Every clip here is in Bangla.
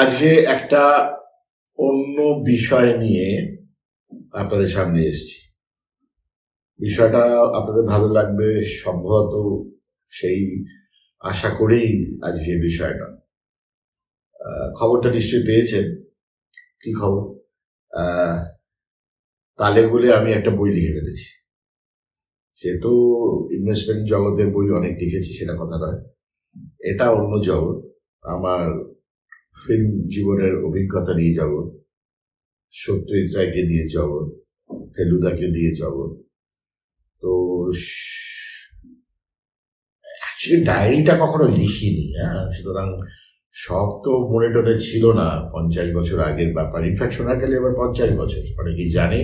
আজকে একটা অন্য বিষয় নিয়ে আপনাদের সামনে এসেছি। বিষয়টা আপনাদের ভালো লাগবে, সম্ভবত সেই আশা করেই আজকে বিষয়টা। খবরটা নিশ্চয়ই পেয়েছেন। কি খবর? তালে বলে আমি একটা বই লিখে ফেলেছি। সে তো ইনভেস্টমেন্ট জগতের বই অনেক লিখেছি, সেটা কথা নয়। এটা অন্য জগৎ। আমার ফিল্ম জীবনের অভিজ্ঞতা নিয়ে যাব, সত্যজিৎ রায়কে নিয়ে জগৎ ফেলুদাকে নিয়ে জগৎ তো ডায়েরিটা কখনো লিখিনি হ্যাঁ? সুতরাং সব তো মনে টনে ছিল না পঞ্চাশ বছর আগের ব্যাপার। ইনফ্যাক্ট শোনা গেলে এবার পঞ্চাশ বছর। অনেকেই জানে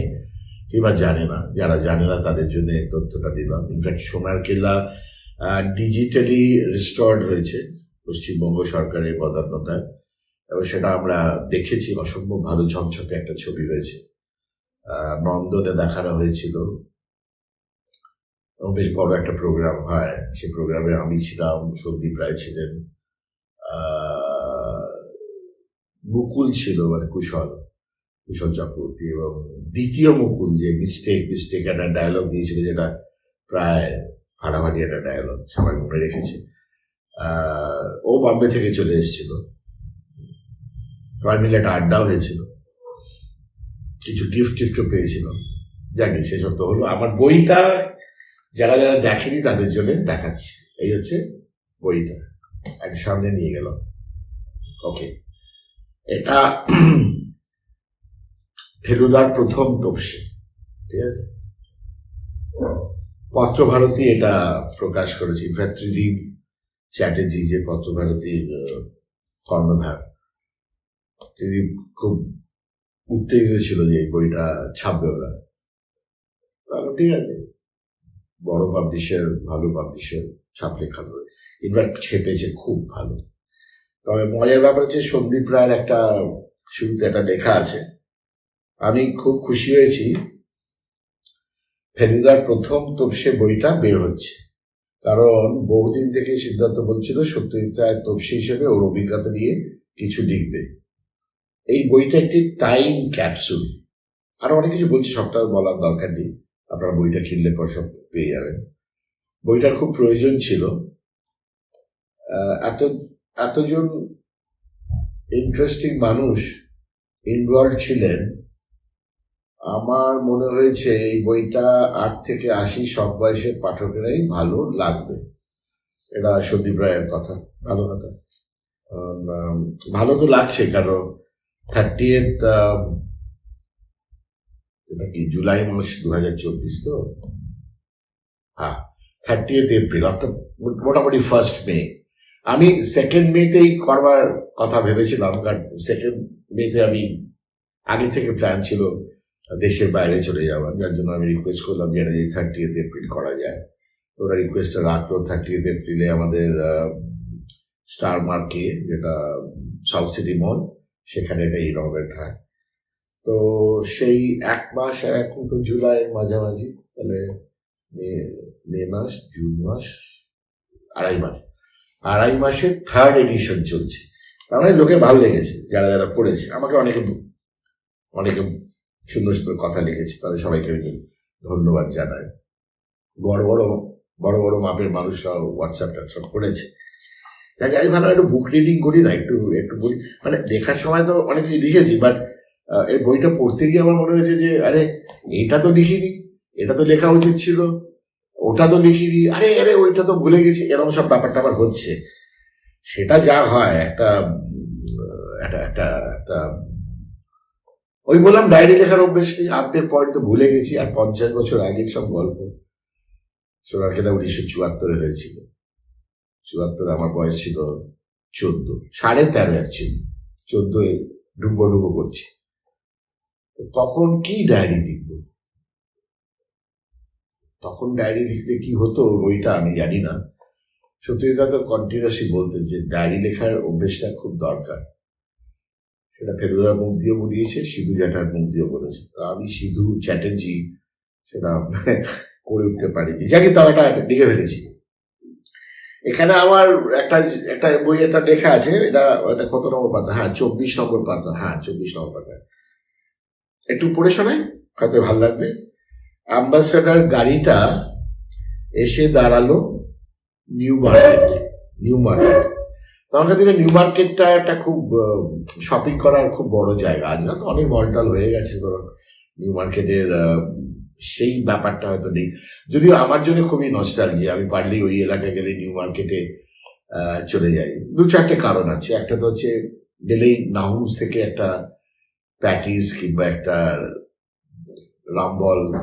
কিংবা জানে না। যারা জানে না, তাদের জন্য তথ্যটা দিলাম। ইনফ্যাক্ট সোনার কেল্লা ডিজিটালি রিস্টোর্ড হয়েছে পশ্চিমবঙ্গ সরকারের প্রধানতায় এবং সেটা আমরা দেখেছি, অসম্ভব ভালো ঝকঝকে একটা ছবি হয়েছে। নন্দনে দেখানো হয়েছিল। এবং বেশ বড় একটা প্রোগ্রাম হয়। সেই প্রোগ্রামে আমি ছিলাম, সন্দীপ রায় ছিলেন। মুকুল ছিল মানে কুশল কুশল চক্রবর্তী এবং দ্বিতীয় মুকুল যে মিস্টেক মিস্টেক একটা ডায়লগ দিয়েছিল যেটা প্রায় ফাটাফাটি একটা ডায়লগ সবাই মনে রেখেছে। ও বম্বে থেকে চলে এসেছিল। সবাই মিলে একটা আড্ডা হয়েছিল। কিছু গিফট টিফটও পেয়েছিলাম জানি সেসব তো হলো। আমার বইটা যারা যারা দেখেনি তাদের জন্য দেখাচ্ছি। এই হচ্ছে বইটা। এক সামনে নিয়ে গেলাম। ওকে এটা ফেলুদার প্রথম তপসি ঠিক আছে? পত্রভারতী এটা প্রকাশ করেছে। ইনফ্যাক্ট ত্রিদীপ চ্যাটার্জি যে পত্রভারতীর কর্ণধার। তিনি খুব উত্তেজিত ছিল যে এই বইটা ছাপবে ওরা। তাহলে ঠিক আছে, বড় পাবলিশার ভালো পাবলিশার ছাপলে খাবে ইনফ্যাক্ট ছেপেছে খুব ভালো। তবে মজার ব্যাপার হচ্ছে সন্দীপ রায়ের একটা শুরুতে একটা লেখা আছে। আমি খুব খুশি হয়েছি, ফেলুদার প্রথম তপসে বইটা বের হচ্ছে। কারণ বহুদিন থেকে সিদ্ধান্ত বলছিল সত্যজিৎ রায় তপসি হিসেবে ওর অভিজ্ঞতা নিয়ে কিছু লিখবে। এই বইটা একটি টাইম ক্যাপসুল আরও অনেক কিছু বলছি, সবটা বলার দরকার নেই। আপনারা বইটা কিনলে পর সব পেয়ে যাবেন। বইটার খুব প্রয়োজন ছিল। এত, এতজন ইন্টারেস্টিং মানুষ ইনভলভ ছিলেন। আমার মনে হয়েছে এই বইটা আট থেকে আশি সব বয়সের পাঠকেরাই ভালো লাগবে। এটা সন্দীপ রায়ের কথা। ভালো কথা। ভালো তো লাগছে, কারণ থার্টি এটা কি জুলাই মাস দু হাজার চব্বিশ তো? হ্যাঁ থার্টি এপ্রিল অর্থাৎ মোটামুটি ফার্স্ট মে আমি সেকেন্ড মেতেই করবার কথা ভেবেছিলাম, কারণ সেকেন্ড মেতে আমি আগে থেকে প্ল্যান ছিল দেশের বাইরে চলে যাওয়ার, যার জন্য আমি রিকোয়েস্ট করলাম যে এটা যদি থার্টি এপ্রিল করা যায়। ওরা রিকোয়েস্টটা রাখল থার্টি এপ্রিলে আমাদের স্টার মার্কে যেটা সাউথ সিটি মল সেখানে এটা ইনভেন্ট হয় তো সেই এক মাস আর এখন তো জুলাইয়ের মাঝামাঝি, তাহলে মে মাস, জুন মাস, আড়াই মাস। আড়াই মাসের থার্ড এডিশন চলছে। তার মানে লোকের ভালো লেগেছে, যারা যারা পড়েছে। আমাকে অনেকে অনেকে সুন্দর সুন্দর কথা লিখেছে, তাদের সবাইকে আমি ধন্যবাদ জানাই। বড় বড় বড় বড় মাপের মানুষরা হোয়াটসঅ্যাপ ট্যাটসঅ্যাপ করেছে। যাকে আমি ভালো একটু বুক রিডিং করি না, একটু একটু বলি মানে লেখার সময় তো অনেক লিখেছি বাট এই বইটা পড়তে গিয়ে আমার মনে হয়েছে যে, আরে, এটা তো লিখিনি, এটা তো লেখা উচিত ছিল, ওটা তো লিখিনি, আরে আরে, ওইটা তো ভুলে গেছি, এরকম সব ব্যাপারটা আবার হচ্ছে। সেটা যা হয়, একটা একটা একটা একটা, ওই বললাম ডায়েরি লেখার অভ্যেস নেই, আর্ধেক পয়েন্ট তো ভুলে গেছি, আর পঞ্চাশ বছর আগের সব গল্প। সোনার খেলা উনিশশো চুয়াত্তরে হয়েছিল। চুয়াত্তরে, আমার বয়স ছিল চোদ্দ, সাড়ে তেরো অ্যাকচুয়ালি চোদ্দোয় ডুবো ডুবো করছি। তখন কি ডায়েরি লিখব? তখন ডায়েরি লিখতে কি হতো বইটা আমি জানি না। সত্যিটা তো কন্টিনিউসলি বলতেন যে ডায়েরি লেখার অভ্যেসটা খুব দরকার। সেটা ফেলুদার মুখ দিয়ে বলিয়েছে, সিধু জ্যাঠার মুখ দিয়ে বলেছে। তো আমি সিধু চ্যাটার্জি সেটা করে উঠতে পারিনি। যাকে তাও এটা লিখে ফেলেছি। এখানে আমার একটা একটা বই এটা লেখা আছে, এটা এটা কত নম্বর পাতা? হ্যাঁ চব্বিশ নম্বর পাতা। হ্যাঁ চব্বিশ নম্বর পাতা। একটু পড়ে শোনাই হয়তো ভালো লাগবে। অ্যাম্বাসেডার গাড়িটা এসে দাঁড়াল নিউ মার্কেট নিউ মার্কেট তখনকার দিনে নিউ মার্কেটটা একটা খুব শপিং করার খুব বড় জায়গা। আজকাল তো অনেক মলটল হয়ে গেছে ধরুন নিউ মার্কেটের সেই ব্যাপারটা হয়তো নেই। যদিও আমার জন্য খুবই নস্টালজি আমি পারলেই ওই এলাকায় গেলে নিউ মার্কেটে চলে যাই। দু চারটে কারণ আছে। একটা তো হচ্ছে গেলেই নাহুমস থেকে একটা প্যাটিস কিংবা একটা রামবল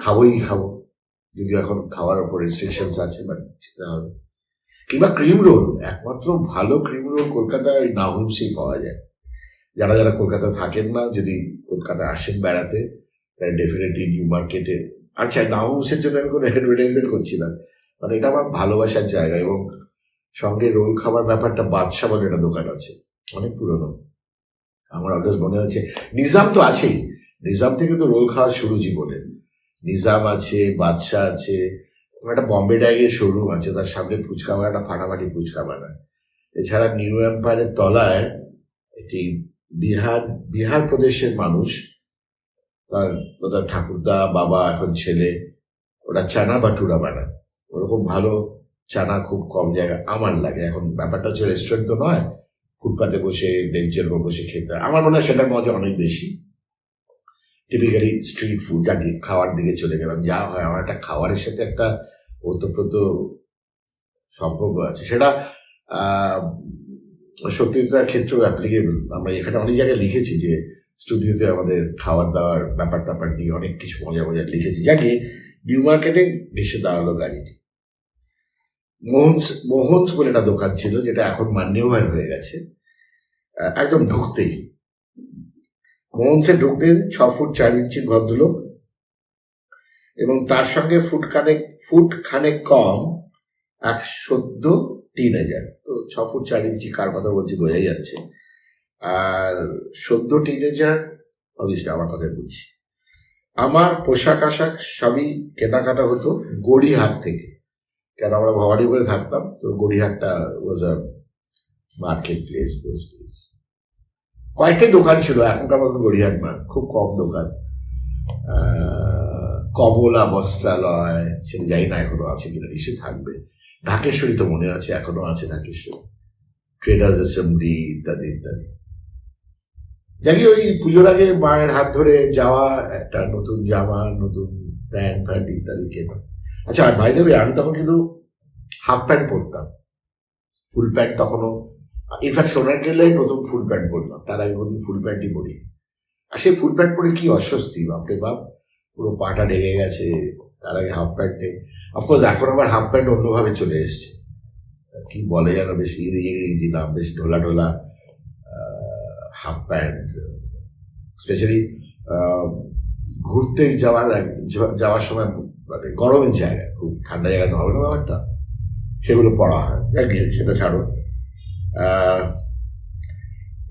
খাবোই খাব। যদিও এখন খাওয়ার উপর রেস্ট্রিকশনস আছে বাট যেতে হবে। কিংবা ক্রিম রোল একমাত্র ভালো ক্রিম রোল কলকাতায় ওই নাহুমসেই পাওয়া যায়। যারা যারা কলকাতা থাকেন না, যদি কলকাতায় আসেন বেড়াতে ডেফিনেটলি নিউ মার্কেটে আচ্ছা নাহুমসের জন্য আমি কোনো অ্যাডভার্টাইজমেন্ট করছি না। মানে এটা আমার ভালোবাসার জায়গা এবং সঙ্গে রোল খাবার ব্যাপারটা বাদশা বলে একটা দোকান আছে। অনেক পুরনো। আমার অলওয়েজ মনে হচ্ছে, নিজাম তো আছেই। নিজাম থেকে তো রোল খাওয়া শুরু জীবনে। নিজাম আছে, বাদশা আছে, একটা বম্বে ডাইগের শোরুম আছে, তার সামনে ফুচকা বানাটা ফাটাফাটি ফুচকা বানায়। এছাড়া নিউ এম্পায়ারের তলায় এটি বিহার বিহার প্রদেশের মানুষ তার তার ঠাকুরদা বাবা এখন ছেলে। ওরা চানা বাটুরা বানায়। ওরকম ভালো চানা খুব কম জায়গায় আমার লাগে। এখন ব্যাপারটা হচ্ছে রেস্টুরেন্ট তো নয়। ফুটপাতে বসে বেঞ্চের উপর বসে খেতে। আমার মনে হয় সেটার মজা অনেক বেশি। টিপিক্যালি স্ট্রিট ফুড যাকে খাওয়ার দিকে চলে গেলাম। যা হয় আমার একটা খাওয়ারের সাথে একটা ওতপ্রোত সম্পর্ক আছে। সেটা আহ, সত্যিতার ক্ষেত্রেও অ্যাপ্লিকেবল আমরা এখানে অনেক জায়গায় লিখেছি যে স্টুডিওতে আমাদের খাওয়ার দাওয়ার ব্যাপার ট্যাপার নিয়ে অনেক কিছু মজা মজা লিখেছি। যাকে নিউ মার্কেটে এসে দাঁড়াল গাড়িটি। মোহনস মোহনস বলে একটা দোকান ছিল, যেটা এখন মান্যবার হয়ে গেছে। একদম ঢুকতেই। মোহনসে ঢুকতে ছ ফুট চার ইঞ্চির ভদ্রলোক এবং তার সঙ্গে ফুট খানেক ফুট খানেক কম এক সদ্য হাজার। তো ছ ফুট চার ইঞ্চি কার কথা বলছি, বোঝাই যাচ্ছে। আর সদ্য টিনেজার অবশ্যই আমার কথা বুঝছি আমার পোশাক আশাক সবই কেনাকাটা হতো গড়িহাট থেকে। কেন আমরা ভবানীপুরে থাকতাম, তো গড়িহাটটা was a market place those days কয়েকটাই দোকান ছিল, এখনকার মতো গড়িয়াহাট না, খুব কম দোকান। কমলা বস্ত্রালয় সেটা জানি না এখনও আছে কিনা, নিশ্চয়ই থাকবে। ঢাকেশ্বরী তো মনে আছে, এখনও আছে ঢাকেশ্বরী। ট্রেডার্স অ্যাসেম্বলি ইত্যাদি ইত্যাদি। জানি ওই পুজোর আগে মায়ের হাত ধরে যাওয়া একটা নতুন জামা, নতুন প্যান্ট ফ্যান্ট ইত্যাদি কেনা। আচ্ছা আর ভাই দেবে আমি তখন কিন্তু হাফ প্যান্ট পরতাম। ফুল প্যান্ট তখনও ইনফ্যাক্ট সোনার গেলে প্রথম ফুল প্যান্ট পরলাম। তার আগে প্রথম ফুল প্যান্টই পরি। আর সেই ফুল প্যান্ট পরে কি অস্বস্তি, বাপরে বাপ। পুরো পাটা ঢেকে গেছে, তার আগে হাফ প্যান্টে অফকোর্স এখন আবার হাফ প্যান্ট অন্যভাবে চলে এসছে। কি বলে যেন, বেশ ইংরেজি ইংরেজি নাম বেশ ঢোলা ঢোলা হাফ প্যান্ট স্পেশালি ঘুরতে যাওয়ার যাওয়ার সময় মানে গরমের জায়গা, খুব ঠান্ডা জায়গা হবে না ব্যাপারটা। সেগুলো পড়া হয় সেটা ছাড়ো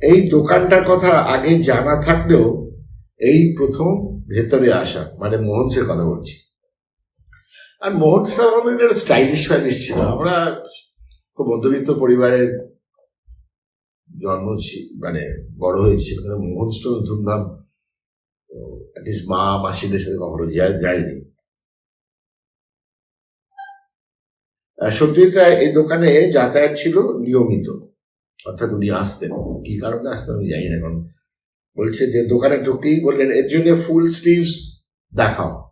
এই দোকানটার কথা আগে জানা থাকলেও এই প্রথম ভেতরে আসা মানে মোহনসের কথা বলছি। আর মোহনসটা আমাদের স্টাইলিশ ফাইলিশ ছিল। আমরা খুব মধ্যবিত্ত পরিবারের জন্ম মানে বড় হয়েছি মোহনস তো ধুমধাম মা মাসিদের সাথে কখনো আহ, সত্যিটা এই দোকানে যাতায়াত ছিল নিয়মিত অর্থাৎ উনি আসতেন। কি কারণে আসতেন আমি জানি না এখন বলছে যে দোকানে ঢুকতেই বললেন এর জন্য ফুল স্লিভস দেখাও।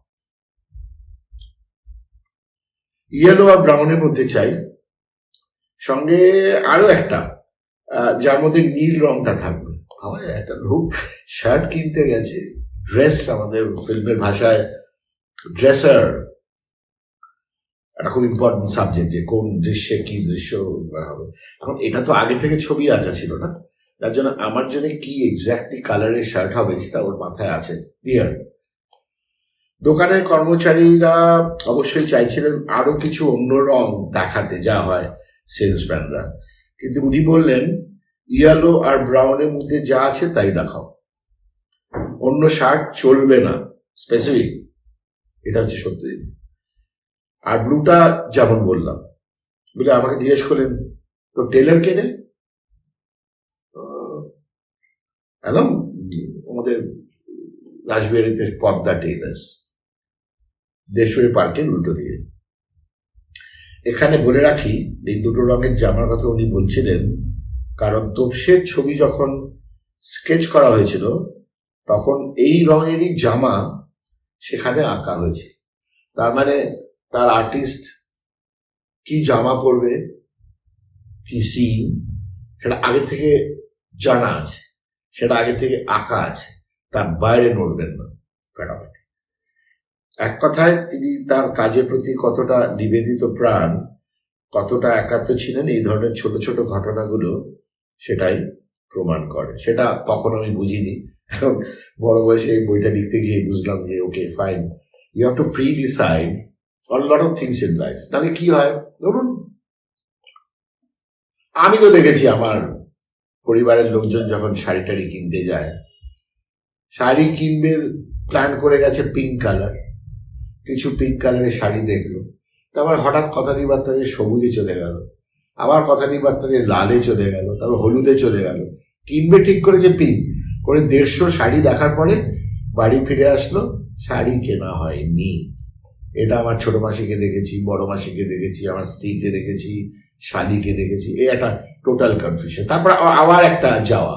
ইয়েলো আর ব্রাউনের মধ্যে চাই। সঙ্গে আরও একটা যার মধ্যে নীল রংটা থাকবে। আমার একটা লোক শার্ট কিনতে গেছে ড্রেস আমাদের ফিল্মের ভাষায় ড্রেসার একটা খুব ইম্পর্টেন্ট সাবজেক্ট যে কোন দৃশ্যে কি দৃশ্য হবে। এখন এটা তো আগে থেকে ছবি আঁকা ছিল না যার জন্য আমার জন্য কি এক্স্যাক্টলি কালারের শার্ট হবে সেটা ওর মাথায় আছে। ক্লিয়ার দোকানের কর্মচারীরা অবশ্যই চাইছিলেন আরও কিছু অন্য রং দেখাতে, যা হয় সেলসম্যানরা কিন্তু উনি বললেন ইয়েলো আর ব্রাউনের মধ্যে যা আছে তাই দেখাও। অন্য শার্ট চলবে না স্পেসিফিক এটা হচ্ছে সত্যজিৎ আর ব্লুটা যেমন বললাম। বলে আমাকে জিজ্ঞেস করলেন তো টেলার কে রে? আমাদের রাজবিহারিতে পদ্মা টেলার্স দেশীয় পার্কের উল্টো দিকে। এখানে বলে রাখি, এই দুটো রঙের জামার কথা উনি বলছিলেন, কারণ তোপসের ছবি যখন স্কেচ করা হয়েছিল, তখন এই রঙেরই জামা সেখানে আঁকা হয়েছে। তার মানে তার আর্টিস্ট কি জামা পরবে, কি সিন সেটা আগে থেকে জানা আছে, সেটা আগে থেকে আঁকা আছে, তার বাইরে নড়বেন না ফেটাফাটি এক কথায়, তিনি তার কাজের প্রতি কতটা নিবেদিত প্রাণ, কতটা একাত্ম ছিলেন, এই ধরনের ছোট ছোট ঘটনাগুলো সেটাই প্রমাণ করে। সেটা তখন আমি বুঝিনি। এখন বড় বয়সে এই বইটা লিখতে গিয়ে বুঝলাম যে okay fine you have to pre decide all lot of things in life তাহলে কি হয়? ধরুন, আমি তো দেখেছি আমার পরিবারের লোকজন যখন শাড়ি টাড়ি কিনতে যায়, শাড়ি কিনবে প্ল্যান করে গেছে পিঙ্ক কালার কিছু পিঙ্ক কালারের শাড়ি দেখল। তারপর হঠাৎ কথা নিবার্তারে সবুজে চলে গেল। আবার কথা নিবার্তারে লালে চলে গেল, তারপর হলুদে চলে গেল। কিনবে ঠিক করেছে পিঙ্ক করে দেড়শো শাড়ি দেখার পরে বাড়ি ফিরে আসলো, শাড়ি কেনা হয়নি। এটা আমার ছোট মাসিকে দেখেছি, বড় মাসিকে দেখেছি, আমার স্ত্রীকে দেখেছি, শালিকে দেখেছি। এই একটা টোটাল কনফিউশন তারপর আবার একটা যাওয়া।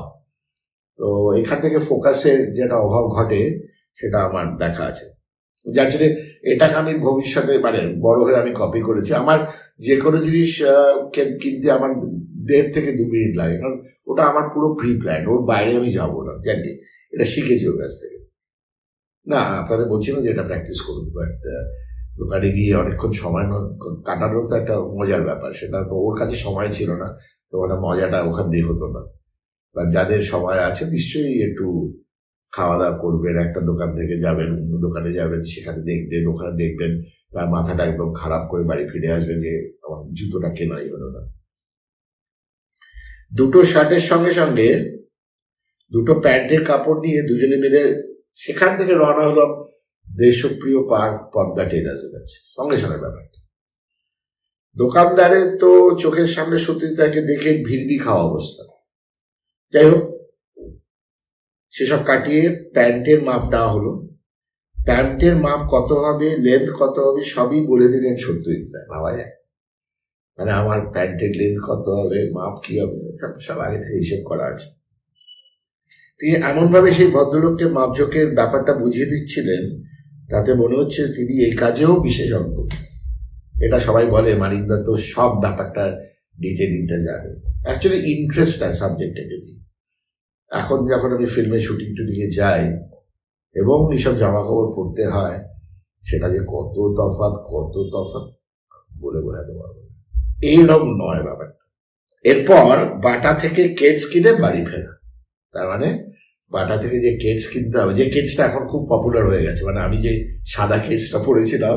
তো এখান থেকে ফোকাসের যেটা অভাব ঘটে, সেটা আমার দেখা আছে। যার জন্য এটাকে আমি ভবিষ্যতে মানে বড় হয়ে আমি কপি করেছি। আমার যে কোনো জিনিস কিনতে আমার দেড় থেকে দু মিনিট লাগে, কারণ ওটা আমার পুরো প্রি প্ল্যান ওর বাইরে আমি যাব না জানি এটা শিখেছি ওর কাছ থেকে। না, আপনাদের বলছি না যে এটা প্র্যাকটিস করুন বাট দোকানে গিয়ে অনেকক্ষণ সময় কাটানোর তো একটা মজার ব্যাপার, সেটা তো ওর কাছে সময় ছিল না, তো ওটা মজাটা ওখান দিয়ে হতো না। বা যাদের সময় আছে, নিশ্চয়ই একটু খাওয়া দাওয়া করবেন, একটা দোকান থেকে যাবেন, অন্য দোকানে যাবেন, সেখানে দেখবেন, ওখানে দেখবেন, তার মাথাটা একদম খারাপ করে বাড়ি ফিরে আসবেন যে আমার জুতোটা কেনাই হলো না। দুটো শার্টের সঙ্গে সঙ্গে দুটো প্যান্টের কাপড় নিয়ে দুজনে মিলে সেখান থেকে রওনা হলো দেশপ্রিয় পার্ক পদ্মা টেরাসের কাছে। সঙ্গে সঙ্গে ব্যাপারটা। দোকানদারের তো চোখের সামনে সত্যি তাকে দেখে ভিড়বি খাওয়া অবস্থা। যাই হোক সেসব কাটিয়ে প্যান্টের মাপ দেওয়া হলো। প্যান্টের মাপ কত হবে লেন্থ কত হবে, সবই বলে দিলেন সত্যজিৎ ভাবা যায়। মানে আমার প্যান্টের লেন্থ কত হবে, মাপ কি হবে, সব সব আগে থেকে হিসেব করা আছে। তিনি এমনভাবে সেই ভদ্রলোককে মাপঝোঁকের ব্যাপারটা বুঝিয়ে দিচ্ছিলেন, তাতে মনে হচ্ছে তিনি এই কাজেও বিশেষজ্ঞ। এটা সবাই বলে, মানিকদা তো সব ব্যাপারটা ডিটেলিংটা জানে। অ্যাকচুয়ালি ইন্টারেস্ট আছে সাবজেক্টে যদি এখন যখন আমি ফিল্মে শুটিং টুটিংয়ে যাই এবং এইসব জামা কাপড় পরতে হয়, সেটা যে কত তফাৎ কত তফাৎ, বলে বোঝাতে পারব এইরকম নয় ব্যাপারটা। এরপর বাটা থেকে কেটস কিনে বাড়ি ফেরা। তার মানে বাটা থেকে যে কেটস কিনতে হবে, যে কেটসটা এখন খুব পপুলার হয়ে গেছে মানে আমি যে সাদা কেটসটা পরেছিলাম,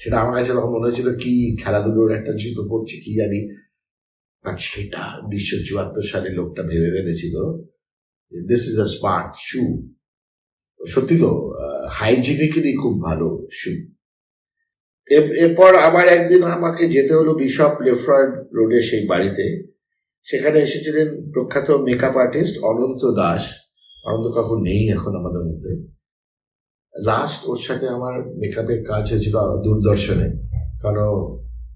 সেটা আমার কাছে তখন মনে হচ্ছিল, কি খেলাধুলোর একটা জুতো পরছি, কি জানি? আর সেটা উনিশশো চুয়াত্তর সালে লোকটা ভেবে ফেলেছিল this is a smart shoe সত্যি তো হাইজিনিক্যালি খুব ভালো শু এরপর আবার একদিন আমাকে যেতে হলো বিশপ লেফ্রয়েড রোডে সেই বাড়িতে। সেখানে এসেছিলেন প্রখ্যাত মেকআপ আর্টিস্ট অনন্ত দাস। অনন্ত কাকু নেই এখন আমাদের মধ্যে। লাস্ট ওর সাথে আমার মেকআপের কাজ হয়েছিল দূরদর্শনে। কারণ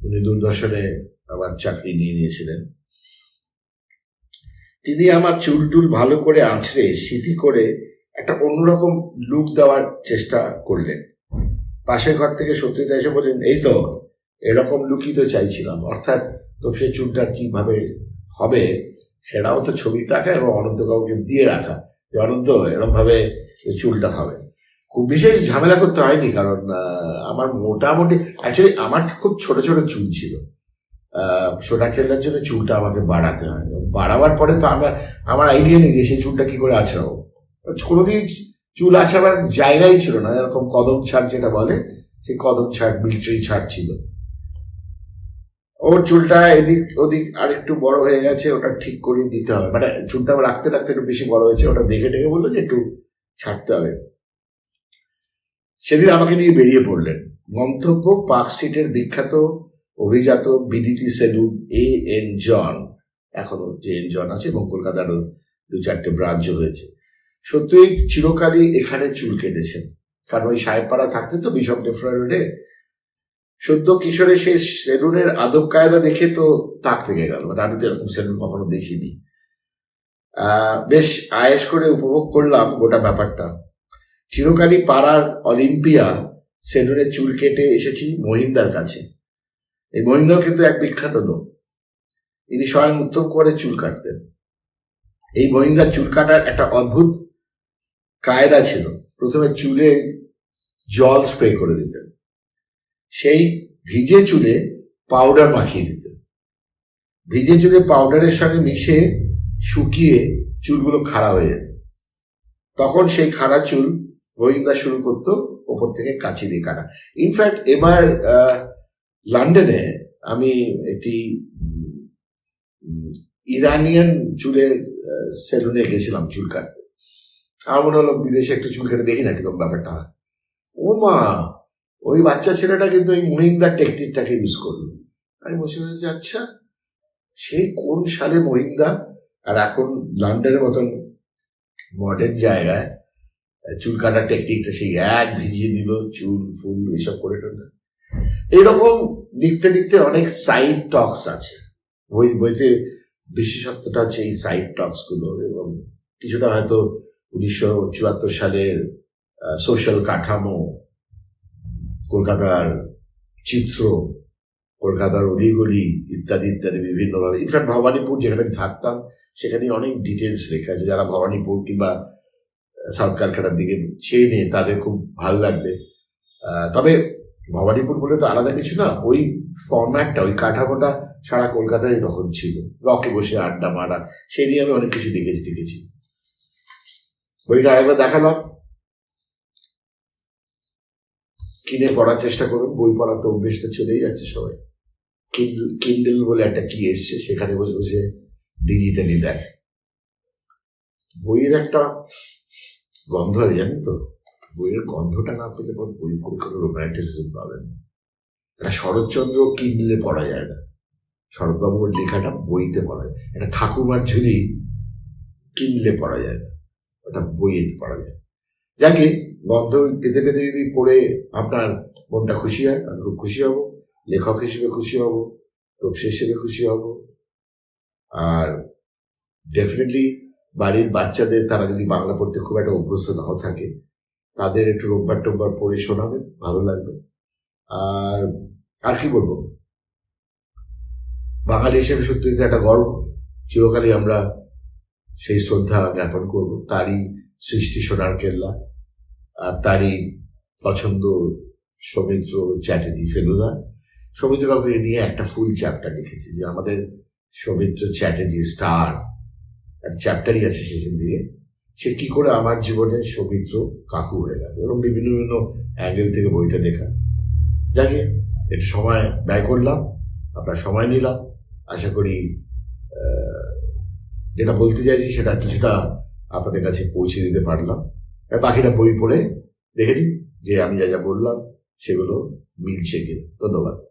উনি দূরদর্শনে আমার চাকরি নিয়ে নিয়েছিলেন। তিনি আমার চুল টুল ভালো করে আঁচড়ে সিথি করে একটা অন্যরকম লুক দেওয়ার চেষ্টা করলেন। পাশের ঘর থেকে সত্যিটা এসে বললেন, এই তো, এরকম লুকই তো চাইছিলাম। অর্থাৎ তো সে চুলটা কীভাবে হবে, সেটাও তো ছবি থাকা এবং অনন্ত কাউকে দিয়ে রাখা। যে অনন্ত এরকম ভাবে এই চুলটা হবে। খুব বিশেষ ঝামেলা করতে হয়নি, কারণ আমার মোটামুটি অ্যাকচুয়ালি আমার খুব ছোট ছোট চুল ছিল। সোনা খেলার জন্য চুলটা আমাকে বাড়াতে হয়। বাড়াবার পরে তো আমার আমার আইডিয়া নেই যে সেই চুলটা কি করে আছড়াবো। কোনোদিন চুল আছাবার জায়গাই ছিল না। এরকম কদম ছাড় যেটা বলে, সেই কদম ছাড় মিলিটারি ছাড় ছিল। ওর চুলটা এদিক ওদিক আর একটু বড় হয়ে গেছে, ওটা ঠিক করে দিতে হবে। মানে চুলটা রাখতে রাখতে একটু বেশি বড় হয়েছে, ওটা দেখে টেকে বলল যে একটু ছাড়তে হবে। সেদিন আমাকে নিয়ে বেরিয়ে পড়লেন। গন্তব্য পার্ক স্ট্রিটের বিখ্যাত অভিজাত BDT salon A N John এখনও যে এন জন আছে এবং কলকাতারও দু চারটে ব্রাঞ্চ হয়েছে সত্যই চিরকালই এখানে চুল কেটেছেন। কারণ ওই সাহেবপাড়া থাকতে তো বিশপ ডেফরা রোডে সদ্য কিশোরের সেই সেলুনের আদব কায়দা দেখে তো তাক লেগে গেল। মানে আমি তো এরকম সেলুন কখনো দেখিনি। বেশ আয়েস করে উপভোগ করলাম গোটা ব্যাপারটা। চিরকালই পাড়ার অলিম্পিয়া সেলুনে চুল কেটে এসেছি মহিন্দার কাছে। এই মহিন্দাও কিন্তু এক বিখ্যাত লোক ইনি স্বয়ং উত্তম করে চুল কাটতেন। এই মহিন্দার চুল কাটার একটা অদ্ভুত কায়দা ছিল। প্রথমে চুলে জল স্প্রে করে দিতেন। সেই ভিজে চুলে পাউডার মাখিয়ে দিতেন। ভিজে চুলে পাউডারের সঙ্গে মিশে শুকিয়ে চুলগুলো খাড়া হয়ে যেত। তখন সেই খাড়া চুল গোয়েন্দা শুরু করতো, ওপর থেকে কাচি দিয়ে কাটা। ইনফ্যাক্ট এবার লন্ডনে আমি একটি ইরানিয়ান চুলের সেলুনে গেছিলাম চুল কাটতে। আমার মনে হলো বিদেশে একটু চুল কেটে দেখি না কীরকম ব্যাপারটা ও মা, ওই বাচ্চা ছেলেটা কিন্তু এই মহিন্দার টেকনিকটাকে ইউজ করল। আমি বসে বসে আচ্ছা সেই কোন সালে মহিন্দা? আর এখন লন্ডনের মতন মডার্ন জায়গায় চুল কাটার টেকনিকটা সেই এক ভিজিয়ে দিল, চুল, ফুল এসব করে টোলে এইরকম দেখতে দেখতে অনেক সাইড টক্স আছে। বই বইতে বিশেষত্বটা হচ্ছে এই সাইড টক্সগুলো এবং কিছুটা হয়তো উনিশশো চুয়াত্তর সালের সোশ্যাল কাঠামো, কলকাতার চিত্র, কলকাতার অলিগলি ইত্যাদি ইত্যাদি বিভিন্নভাবে। ইনফ্যাক্ট ভবানীপুর যেখানে আমি থাকতাম, সেখানে অনেক ডিটেলস লেখা আছে। যারা ভবানীপুর কিংবা সাউথ ক্যালকাটার দিকে চেয়ে চেনে, তাদের খুব ভালো লাগবে। তবে ভবানীপুর বলে তো আলাদা কিছু না, ওই ফর্ম্যাটটা ওই কাঠামোটা সারা কলকাতায় তখন ছিল। রকে বসে আড্ডা মারা সেই নিয়ে আমি অনেক কিছু দেখেছি দেখেছি। বইটা আরেকবার দেখালাম। কিনে পড়ার চেষ্টা করুন, বই পড়ার তো অভ্যেসটা চলেই যাচ্ছে সবাই। কিন্ডল বলে একটা কি এসছে, সেখানে বসে বসে ডিজিটালি দেখ। বইয়ের একটা গন্ধ আছে, জানেন তো? বইয়ের গন্ধটা না পেলে পর বই কোনো রোম্যান্টিসিজম পাবেন এটা শরৎচন্দ্র কিনলে পড়া যায় না? শরৎবাবুর লেখাটা বইতে পড়া যায়। একটা ঠাকুমার ঝুলি কিনলে পড়া যায় না? ওটা বইয়েতে পড়া যায়। যাকে গন্ধ পেতে পেতে যদি পড়ে আপনার মনটা খুশি হয়, আমি খুব খুশি হব। লেখক হিসেবে খুশি হব তপসি হিসেবে খুশি হব। আর ডেফিনেটলি বাড়ির বাচ্চাদের, তারা যদি বাংলা পড়তে খুব একটা অভ্যস্ত নাও থাকে তাদের একটু রোববার টোববার পড়ে শোনাবে, ভালো লাগবে। আর আর কি বলব? বাঙালি হিসেবে সত্যি একটা গর্ব। চিরকালই আমরা সেই শ্রদ্ধা জ্ঞাপন করব। তারই সৃষ্টি সোনার কেল্লা, আর তারই পছন্দ সৌমিত্র চ্যাটার্জি ফেলুদা। সৌমিত্র কাকুকে নিয়ে একটা ফুল চ্যাপ্টার লিখেছি যে আমাদের সৌমিত্র চ্যাটার্জি স্টার। একটা চ্যাপ্টারই আছে শেষের দিকে সে কি করে আমার জীবনে সৌমিত্র কাকু হয়ে গেল? এরকম বিভিন্ন বিভিন্ন অ্যাঙ্গেল থেকে বইটা দেখা। যাকে একটু সময় ব্যয় করলাম, আপনার সময় নিলাম। আশা করি যেটা বলতে চাইছি সেটা কিছুটা আপনাদের কাছে পৌঁছে দিতে পারলাম। আর বাকিটা বই পড়ে দেখে নিন, যে আমি যা যা বললাম সেগুলো মিলছে কিনা। ধন্যবাদ।